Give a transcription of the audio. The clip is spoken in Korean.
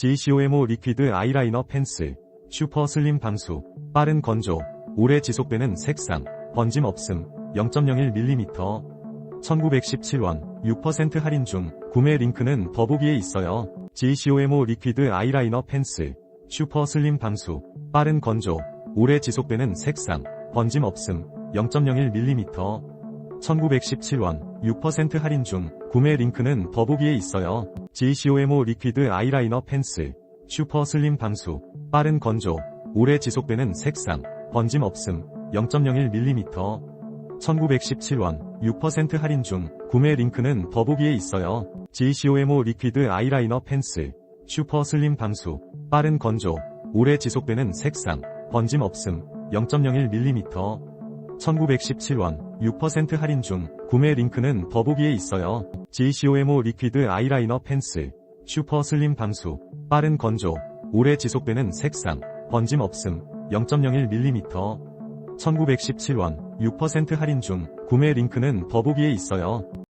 GCOMO 리퀴드 아이라이너 펜슬, 슈퍼 슬림 방수, 빠른 건조, 오래 지속되는 색상, 번짐 없음, 0.01mm, 1917원, 6% 할인 중, 구매 링크는 더보기에 있어요. GCOMO 리퀴드 아이라이너 펜슬, 슈퍼 슬림 방수, 빠른 건조, 오래 지속되는 색상, 번짐 없음, 0.01mm, 1917원, 6% 할인 중, 구매 링크는 더보기에 있어요. GCOMO 리퀴드 아이라이너 펜슬, 슈퍼 슬림 방수, 빠른 건조, 오래 지속되는 색상, 번짐 없음, 0.01mm, 1917원, 6% 할인 중, 구매 링크는 더보기에 있어요. GCOMO 리퀴드 아이라이너 펜슬, 슈퍼 슬림 방수, 빠른 건조, 오래 지속되는 색상, 번짐 없음, 0.01mm, 1917원, 6% 할인 중, 구매 링크는 더보기에 있어요. GCOMO 리퀴드 아이라이너 펜슬, 슈퍼 슬림 방수, 빠른 건조, 오래 지속되는 색상, 번짐 없음, 0.01mm, 1917원, 6% 할인 중, 구매 링크는 더보기에 있어요.